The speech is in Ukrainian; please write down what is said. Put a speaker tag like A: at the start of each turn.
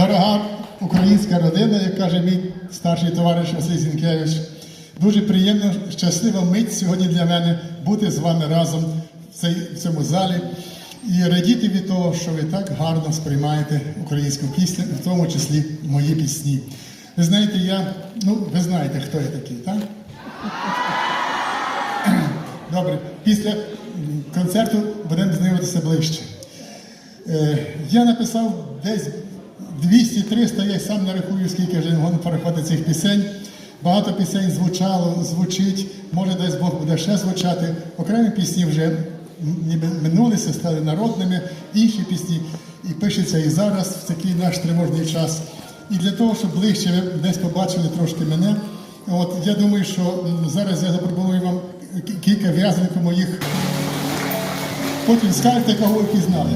A: дорога українська родина, як каже мій старший товариш Василь Зінкевич. Дуже приємно, щаслива мить сьогодні для мене бути з вами разом в, цьому залі і радіти від того, що ви так гарно сприймаєте українську пісню, в тому числі мої пісні. Ви знаєте, я, ну, ви знаєте, хто я такий, так? Добре, після концерту будемо знайомитися ближче. Е, Я написав десь 200-300, я сам не рахую, скільки вже воно переходить цих пісень. Багато пісень звучало, звучить, може десь Бог буде ще звучати. Окремі пісні вже ніби минулися, стали народними, інші пісні і пишуться і зараз, в такий наш тривожний час. І для того, щоб ближче ви десь побачили трошки мене, от я думаю, що зараз я запропоную вам кілька в'язанок моїх. Потім скажете, кого ви пізнали.